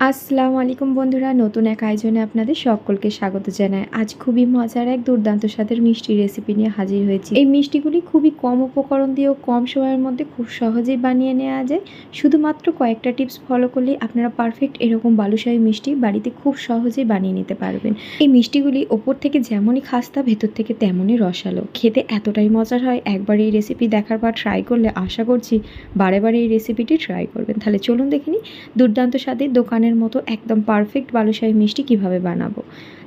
আসসালামু আলাইকুম বন্ধুরা, নতুন এক আয়োজনে আপনাদের সকলকে স্বাগত জানাই। আজ খুবই মজার এক দুর্দান্ত স্বাদের মিষ্টি রেসিপি নিয়ে হাজির হয়েছি। এই মিষ্টিগুলি খুবই কম উপকরণ দিয়েও কম সময়ের মধ্যে খুব সহজেই বানিয়ে নেওয়া যায়। শুধুমাত্র কয়েকটা টিপস ফলো করলেই আপনারা পারফেক্ট এরকম বালুশাহী মিষ্টি বাড়িতে খুব সহজেই বানিয়ে নিতে পারবেন। এই মিষ্টিগুলি ওপর থেকে যেমনই খাস্তা, ভেতর থেকে তেমনই রসালো। খেতে এতটাই মজার হয়, একবার এই রেসিপি দেখার পর ট্রাই করলে আশা করছি বারে বারে এই রেসিপিটি ট্রাই করবেন। তাহলে চলুন দেখিনি দুর্দান্ত স্বাদের দোকানের মতো একদম পারফেক্ট বালুশাহী মিষ্টি কীভাবে বানাবো?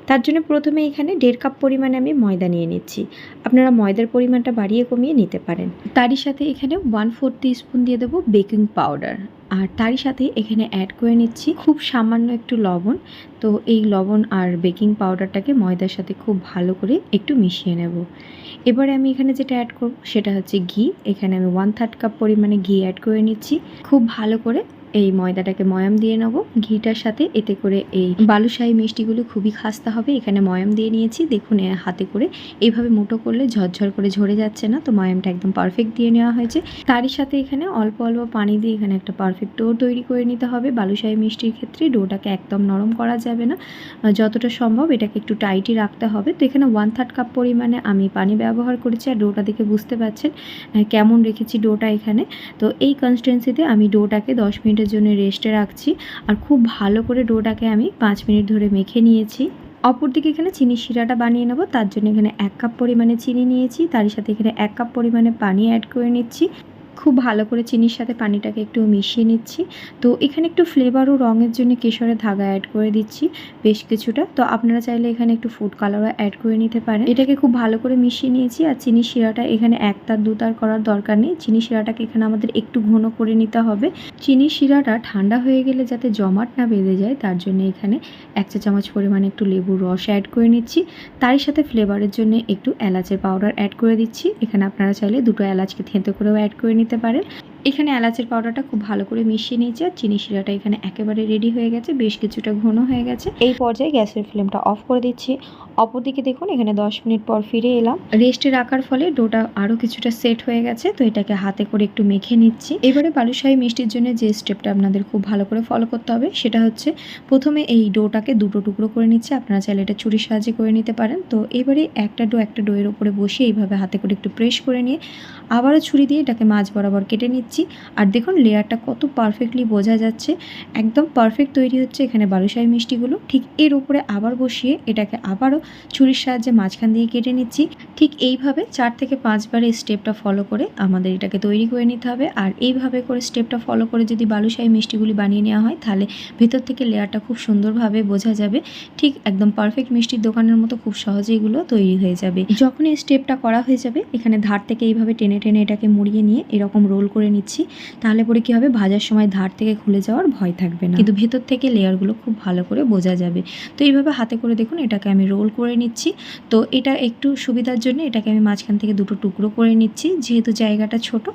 তার জন্য প্রথমে এখানে দেড় কাপ পরিমাণে আমি ময়দা নিয়ে নিচ্ছি। আপনারা ময়দার পরিমাণটা বাড়িয়ে কমিয়ে নিতে পারেন। তারই সাথে এখানে ওয়ান ফোর স্পুন দিয়ে দেবো বেকিং পাউডার আর তারই সাথে এখানে অ্যাড করে নিচ্ছি খুব সামান্য একটু লবণ। তো এই লবণ আর বেকিং পাউডারটাকে ময়দার সাথে খুব ভালো করে একটু মিশিয়ে নেব। এবারে আমি এখানে যেটা অ্যাড করব সেটা হচ্ছে ঘি। এখানে আমি ওয়ান থার্ড কাপ পরিমাণে ঘি অ্যাড করে নিচ্ছি। খুব ভালো করে এই ময়দাটাকে ময়াম দিয়ে নেব। ঘিটার সাথে এতে করে এই বালুশাহী মিষ্টিগুলো খুবই খাস্তা হবে। এখানে ময়াম দিয়ে নিয়েছি। দেখুন হাতে করে এইভাবে মোটো করলে ঝরঝর করে ঝরে যাচ্ছে না, তো ময়ামটা একদম পারফেক্ট দিয়ে নেওয়া হয়েছে। তারই সাথে এখানে অল্প অল্প পানি দিয়ে এখানে একটা পারফেক্ট ডো তৈরি করে নিতে হবে। বালুশাহী মিষ্টির ক্ষেত্রে ডোটাকে একদম নরম করা যাবে না। যতটা সম্ভব এটাকে একটু টাইটই রাখতে হবে। তো এখানে ওয়ান থার্ড কাপ পরিমাণে আমি পানি ব্যবহার করেছি, আর ডোটা দেখে বুঝতে পারছেন কেমন রেখেছি ডোটা এখানে। তো এই কনস্টেন্সিতে আমি ডোটাকে দশ মিনিটের জন্য রেস্টে রাখছি। আর খুব ভালো করে ডোটাকে আমি পাঁচ মিনিট ধরে মেখে নিয়েছি। অপরদিকে এখানে চিনি শিরাটা বানিয়ে নেব। তার জন্য এখানে এক কাপ পরিমাণে চিনি নিয়েছি। তারই সাথে এখানে এক কাপ পরিমাণে পানি অ্যাড করে নিচ্ছি। খুব ভালো করে চিনির সাথে পানিটাকে একটু মিশিয়ে নিচ্ছি। তো এখানে একটু ফ্লেভার ও রঙের জন্য কেশরের ধাগা অ্যাড করে দিচ্ছি বেশ কিছুটা। তো আপনারা চাইলে এখানে একটু ফুড কালারও অ্যাড করে নিতে পারেন। এটাকে খুব ভালো করে মিশিয়ে নিয়েছি আর চিনি শিরাটা এখানে এক তার দু তার করার দরকার নেই। চিনি শিরাটাকে এখানে আমাদের একটু ঘন করে নিতে হবে। চিনি শিরাটা ঠান্ডা হয়ে গেলে যাতে জমাট না বেঁধে যায়, তার জন্য এখানে এক চা চামচ পরিমাণে একটু লেবুর রস অ্যাড করে নিচ্ছি। তারই সাথে ফ্লেভারের জন্য একটু এলাচের পাউডার অ্যাড করে দিচ্ছি। এখানে আপনারা চাইলে দুটো এলাচকে থেঁতো করেও অ্যাড করে নিতে পারেন। এখানে এলাচের পাউডারটা খুব ভালো করে মিশিয়ে নিয়েছি আর চিনি শিরাটা এখানে একেবারে রেডি হয়ে গেছে, বেশ কিছুটা ঘন হয়ে গেছে। এই পর্যায়ে গ্যাসের ফ্লেমটা অফ করে দিচ্ছি। অপরদিকে দেখুন, এখানে দশ মিনিট পর ফিরে এলাম। রেস্টে রাখার ফলে ডোটা আরও কিছুটা সেট হয়ে গেছে, তো এটাকে হাতে করে একটু মেখে নিচ্ছি। এবারে বালুশাহী মিষ্টির জন্য যে স্টেপটা আপনাদের খুব ভালো করে ফলো করতে হবে, সেটা হচ্ছে প্রথমে এই ডোটাকে দুটো টুকরো করে নিচ্ছে, আপনারা চাইলে এটা চুরির সাহায্যে করে নিতে পারেন। তো এবারে একটা ডো, একটা ডোয়ের উপরে বসিয়ে এইভাবে হাতে করে একটু প্রেস করে নিয়ে আবারও ছুরি দিয়ে এটাকে মাছ বরাবর কেটে নিচ্ছি। আর দেখুন, লেয়ারটা কত পারফেক্টলি বোঝা যাচ্ছে। একদম পারফেক্ট তৈরি হচ্ছে এখানে বালুশাহী মিষ্টিগুলো। ঠিক এর উপরে আবার বসিয়ে এটাকে আবারও ছুরির সাহায্যে মাঝখান দিয়ে কেটে নিচ্ছি। ঠিক এইভাবে চার থেকে পাঁচবার এই স্টেপটা ফলো করে আমাদের এটাকে তৈরি করে নিতে হবে। আর এইভাবে করে স্টেপটা ফলো করে যদি বালুশাহী মিষ্টিগুলি বানিয়ে নেওয়া হয়, তাহলে ভেতর থেকে লেয়ারটা খুব সুন্দরভাবে বোঝা যাবে। ঠিক একদম পারফেক্ট মিষ্টির দোকানের মতো খুব সহজে এগুলো তৈরি হয়ে যাবে। যখন এই স্টেপটা করা হয়ে যাবে, এখানে ধার থেকে এইভাবে টেনে টেনে এটাকে মুড়িয়ে নিয়ে এরকম রোল করে নিচ্ছি। তাহলে পরে কী হবে? ভাজার সময় ধার থেকে খুলে যাওয়ার ভয় থাকবে না। কিন্তু ভেতর থেকে লেয়ারগুলো খুব ভালো করে বোঝা যাবে। তো এইভাবে হাতে করে দেখুন, এটাকে আমি রোল করে নিচ্ছি। তো এটা একটু সুবিধার জন্য এটাকে আমি মাঝখান থেকে দুটো টুকরো করে নিচ্ছি, যেহেতু জায়গাটা ছোট।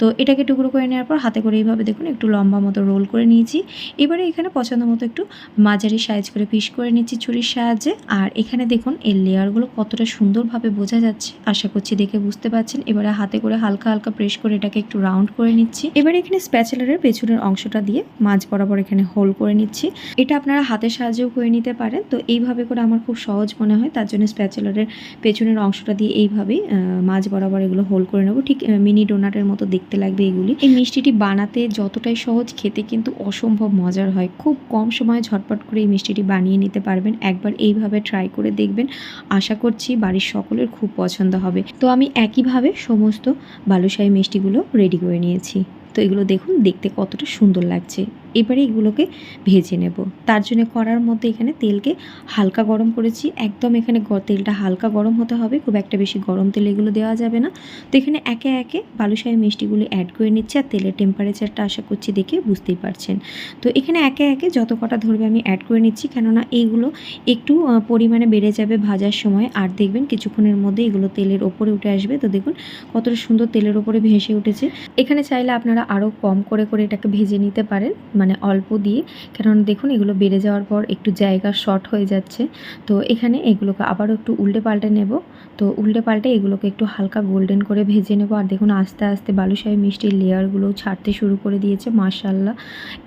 তো এটাকে টুকরো করে নেওয়ার পর হাতে করে এইভাবে দেখুন একটু লম্বা মতো রোল করে নিয়েছি। এবারে এখানে পছন্দ মতো একটু মাঝারি সাইজ করে পিস করে নিচ্ছি ছুরির সাহায্যে। আর এখানে দেখুন এর লেয়ারগুলো কতটা সুন্দরভাবে বোঝা যাচ্ছে। আশা করছি দেখে বুঝতে পারছেন। এবারে হাতে করে হালকা হালকা প্রেস করে এটাকে একটু রাউন্ড করে নিচ্ছি। এবারে এখানে স্প্যাচেলারের পেছনের অংশটা দিয়ে মাঝ বরাবর এখানে হোল করে নিচ্ছি। এটা আপনারা হাতের সাহায্যেও করে নিতে পারেন। তো এইভাবে করে আমার খুব সহজ মনে হয়, তার জন্য স্প্যাচেলারের পেছনের অংশটা দিয়ে এইভাবেই আহ, মাঝ বরাবর এগুলো হোল করে নেব। ঠিক মিনি ডোনাটের মতো দেখতে লাগবে এগুলি। এই মিষ্টিটি বানাতে যতটাই সহজ খেতে কিন্তু অসম্ভব মজার হয়। খুব কম সময়ে ঝটপট করে এই মিষ্টিটি বানিয়ে নিতে পারবেন। একবার এইভাবে ট্রাই করে দেখবেন। আশা করছি বাড়ির সকলের খুব পছন্দ হবে। তো আমি একইভাবে সমস্ত বালুশাহী মিষ্টিগুলো রেডি করে নিয়েছি। তো এগুলো দেখুন দেখতে কতটা সুন্দর লাগছে। এবারে এগুলোকে ভেজে নেব। তার জন্য কড়ার মধ্যে এখানে তেলকে হালকা গরম করেছি। একদম এখানে তেলটা হালকা গরম হতে হবে, খুব একটা বেশি গরম তেল এগুলো দেওয়া যাবে না। তো এখানে একে একে বালুশাহী মিষ্টিগুলি অ্যাড করে নিচ্ছি আর তেলের টেম্পারেচারটা আশা করছি দেখে বুঝতেই পারছেন। তো এখানে একে একে যত কটা ধরবে আমি অ্যাড করে নিচ্ছি, কেননা এইগুলো একটু পরিমাণে বেড়ে যাবে ভাজার সময়। আর দেখবেন কিছুক্ষণের মধ্যে এগুলো তেলের ওপরে উঠে আসবে। তো দেখুন কতটা সুন্দর তেলের ওপরে ভেসে উঠেছে। এখানে চাইলে আপনারা আরও কম করে করে এটাকে ভেজে নিতে পারেন। মানে অল্প দিয়ে, কারণ দেখুন এগুলো বেড়ে যাওয়ার পর একটু জায়গা শর্ট হয়ে যাচ্ছে। তো এখানে এগুলোকে আবারও একটু উল্টে পাল্টে নেব। তো উল্টে পাল্টে এগুলোকে একটু হালকা গোল্ডেন করে ভেজে নেব। আর দেখুন আস্তে আস্তে বালুশাহী মিষ্টির লেয়ারগুলো ছাড়তে শুরু করে দিয়েছে মার্শাল্লাহ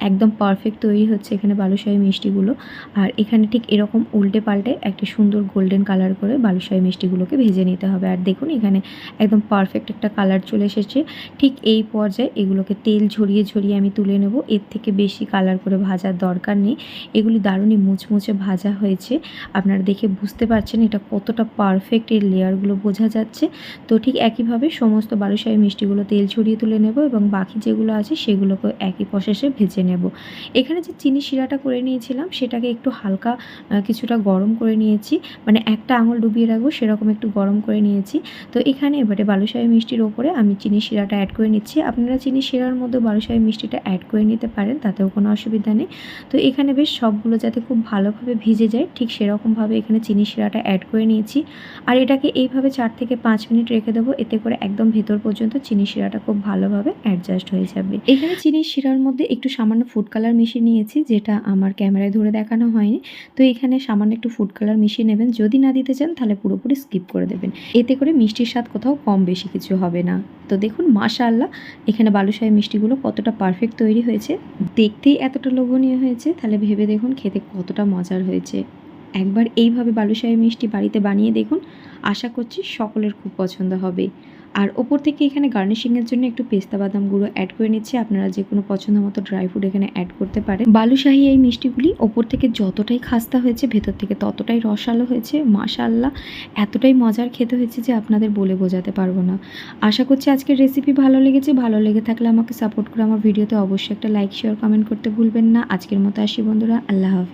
একদম পারফেক্ট তৈরি হচ্ছে এখানে বালুশাহী মিষ্টিগুলো। আর এখানে ঠিক এরকম উল্টে পাল্টে একটা সুন্দর গোল্ডেন কালার করে বালুশাহী মিষ্টিগুলোকে ভেজে নিতে হবে। আর দেখুন এখানে একদম পারফেক্ট একটা কালার চলে এসেছে। ঠিক এই পর্যায়ে এগুলোকে তেল ঝরিয়ে ঝরিয়ে আমি তুলে নেব। এর থেকে বেশি কালার করে ভাজার দরকার নেই। এগুলি দারুণই মুচমুচে ভাজা হয়েছে। আপনারা দেখে বুঝতে পারছেন এটা কতটা পারফেক্ট এর লেয়ারগুলো বোঝা যাচ্ছে। তো ঠিক একইভাবে সমস্ত বালুশাহী মিষ্টিগুলো তেল ছড়িয়ে তুলে নেব এবং বাকি যেগুলো আছে সেগুলোকে একই প্রসেসে ভেজে নেব। এখানে যে চিনি শিরাটা করে নিয়েছিলাম, সেটাকে একটু হালকা কিছুটা গরম করে নিয়েছি। মানে একটা আঙুল ডুবিয়ে রাখব, সেরকম একটু গরম করে নিয়েছি। তো এখানে এবারে বালুশাহী মিষ্টির ওপরে আমি চিনি শিরাটা অ্যাড করে নিচ্ছি। আপনারা চিনি শিরার মধ্যে বালুশাহী মিষ্টিটা অ্যাড করে নিতে পারেন তাতেও কোনো অসুবিধা নেই। তো এখানে বেশ সবগুলো যাতে খুব ভালোভাবে ভিজে যায়, ঠিক সেরকমভাবে এখানে চিনি শিরাটা অ্যাড করে নিয়েছি। আর এটাকে এইভাবে চার থেকে পাঁচ মিনিট রেখে দেবো, এতে করে একদম ভেতর পর্যন্ত চিনি শিরাটা খুব ভালোভাবে অ্যাডজাস্ট হয়ে যাবে। এখানে চিনি শিরার মধ্যে একটু সামান্য ফুড কালার মিশিয়ে নিয়েছি, যেটা আমার ক্যামেরায় ধরে দেখানো হয়নি। তো এখানে সামান্য একটু ফুড কালার মিশিয়ে নেবেন, যদি না দিতে চান তাহলে পুরোপুরি স্কিপ করে দেবেন। এতে করে মিষ্টির স্বাদ কোথাও কম বেশি কিছু হবে না। তো দেখুন, মাশাআল্লাহ, এখানে বালুশাহী মিষ্টিগুলো কতটা পারফেক্ট তৈরি হয়েছে। দেখতেই এতটা লোভনীয় হয়েছে, তাহলে ভেবে দেখুন খেতে কতটা মজার হয়েছে। একবার এইভাবে বালুশাহী মিষ্টি বাড়িতে বানিয়ে দেখুন, আশা করছি সকলের খুব পছন্দ হবে। আর ওপর থেকে এখানে গার্নিশিংয়ের জন্য একটু পেস্তা বাদাম গুঁড়ো অ্যাড করে নিচ্ছি। আপনারা যে কোনো পছন্দ মতো ড্রাই ফ্রুট এখানে অ্যাড করতে পারেন। বালুশাহী এই মিষ্টিগুলি ওপর থেকে যতটাই খাস্তা হয়েছে, ভেতর থেকে ততটাই রসালো হয়েছে। মাশাল্লাহ এতটাই মজার খেতে হয়েছে যে আপনাদের বলে বোঝাতে পারব না। আশা করছি আজকের রেসিপি ভালো লেগেছে। ভালো লেগে থাকলে আমাকে সাপোর্ট করে আমার ভিডিওতে অবশ্যই একটা লাইক শেয়ার কমেন্ট করতে ভুলবেন না। আজকের মতো আসি বন্ধুরা, আল্লাহ হাফিজ।